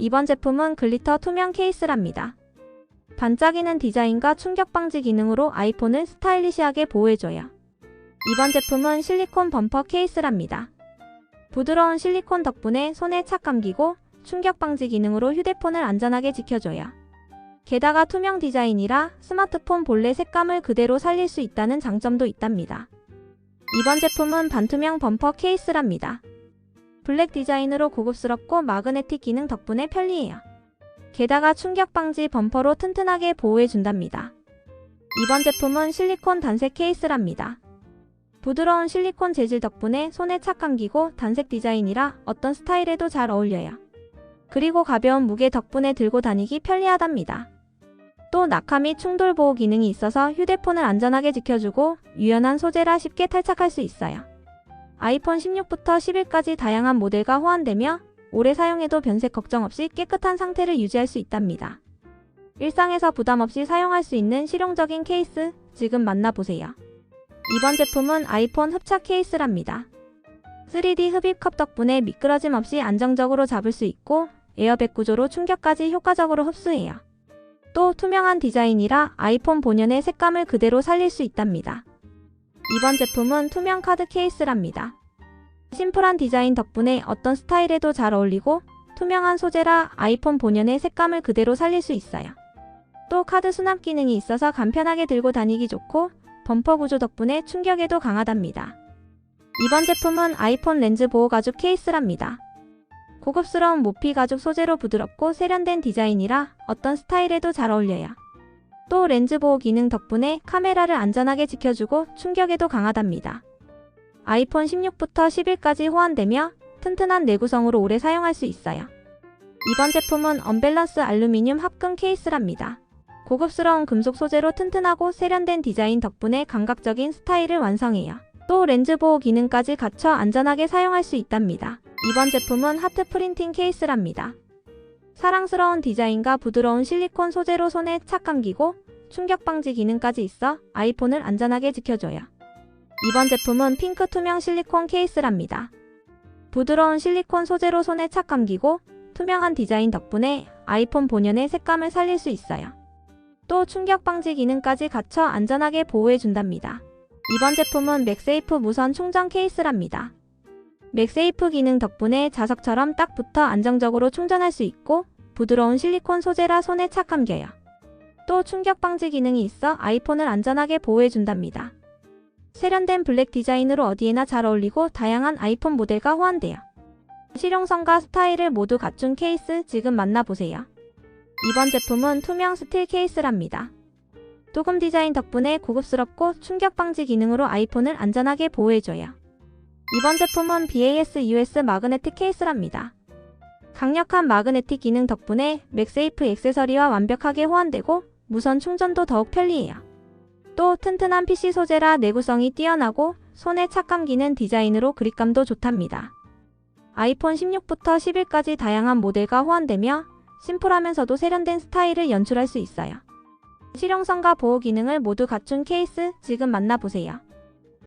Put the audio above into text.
이번 제품은 글리터 투명 케이스랍니다. 반짝이는 디자인과 충격 방지 기능으로 아이폰을 스타일리시하게 보호해줘요. 이번 제품은 실리콘 범퍼 케이스랍니다. 부드러운 실리콘 덕분에 손에 착 감기고 충격 방지 기능으로 휴대폰을 안전하게 지켜줘요. 게다가 투명 디자인이라 스마트폰 본래 색감을 그대로 살릴 수 있다는 장점도 있답니다. 이번 제품은 반투명 범퍼 케이스랍니다. 블랙 디자인으로 고급스럽고 마그네틱 기능 덕분에 편리해요. 게다가 충격 방지 범퍼로 튼튼하게 보호해준답니다. 이번 제품은 실리콘 단색 케이스랍니다. 부드러운 실리콘 재질 덕분에 손에 착 감기고 단색 디자인이라 어떤 스타일에도 잘 어울려요. 그리고 가벼운 무게 덕분에 들고 다니기 편리하답니다. 또 낙하 및 충돌 보호 기능이 있어서 휴대폰을 안전하게 지켜주고 유연한 소재라 쉽게 탈착할 수 있어요. 아이폰 16부터 11까지 다양한 모델과 호환되며 오래 사용해도 변색 걱정 없이 깨끗한 상태를 유지할 수 있답니다. 일상에서 부담 없이 사용할 수 있는 실용적인 케이스 지금 만나보세요. 이번 제품은 아이폰 흡착 케이스랍니다. 3D 흡입컵 덕분에 미끄러짐 없이 안정적으로 잡을 수 있고 에어백 구조로 충격까지 효과적으로 흡수해요. 또 투명한 디자인이라 아이폰 본연의 색감을 그대로 살릴 수 있답니다. 이번 제품은 투명 카드 케이스랍니다. 심플한 디자인 덕분에 어떤 스타일에도 잘 어울리고 투명한 소재라 아이폰 본연의 색감을 그대로 살릴 수 있어요. 또 카드 수납 기능이 있어서 간편하게 들고 다니기 좋고 범퍼 구조 덕분에 충격에도 강하답니다. 이번 제품은 아이폰 렌즈 보호 가죽 케이스랍니다. 고급스러운 모피 가죽 소재로 부드럽고 세련된 디자인이라 어떤 스타일에도 잘 어울려요. 또 렌즈 보호 기능 덕분에 카메라를 안전하게 지켜주고 충격에도 강하답니다. 아이폰 16부터 11까지 호환되며 튼튼한 내구성으로 오래 사용할 수 있어요. 이번 제품은 언밸런스 알루미늄 합금 케이스랍니다. 고급스러운 금속 소재로 튼튼하고 세련된 디자인 덕분에 감각적인 스타일을 완성해요. 또 렌즈 보호 기능까지 갖춰 안전하게 사용할 수 있답니다. 이번 제품은 하트 프린팅 케이스랍니다. 사랑스러운 디자인과 부드러운 실리콘 소재로 손에 착 감기고 충격 방지 기능까지 있어 아이폰을 안전하게 지켜줘요. 이번 제품은 핑크 투명 실리콘 케이스랍니다. 부드러운 실리콘 소재로 손에 착 감기고 투명한 디자인 덕분에 아이폰 본연의 색감을 살릴 수 있어요. 또 충격 방지 기능까지 갖춰 안전하게 보호해준답니다. 이번 제품은 맥세이프 무선 충전 케이스랍니다. 맥세이프 기능 덕분에 자석처럼 딱 붙어 안정적으로 충전할 수 있고 부드러운 실리콘 소재라 손에 착 감겨요. 또 충격 방지 기능이 있어 아이폰을 안전하게 보호해준답니다. 세련된 블랙 디자인으로 어디에나 잘 어울리고 다양한 아이폰 모델과 호환돼요. 실용성과 스타일을 모두 갖춘 케이스 지금 만나보세요. 이번 제품은 투명 스틸 케이스랍니다. 도금 디자인 덕분에 고급스럽고 충격 방지 기능으로 아이폰을 안전하게 보호해줘요. 이번 제품은 BAS US 마그네틱 케이스랍니다. 강력한 마그네틱 기능 덕분에 맥세이프 액세서리와 완벽하게 호환되고 무선 충전도 더욱 편리해요. 또 튼튼한 PC 소재라 내구성이 뛰어나고 손에 착 감기는 디자인으로 그립감도 좋답니다. 아이폰 16부터 11까지 다양한 모델과 호환되며 심플하면서도 세련된 스타일을 연출할 수 있어요. 실용성과 보호 기능을 모두 갖춘 케이스 지금 만나보세요.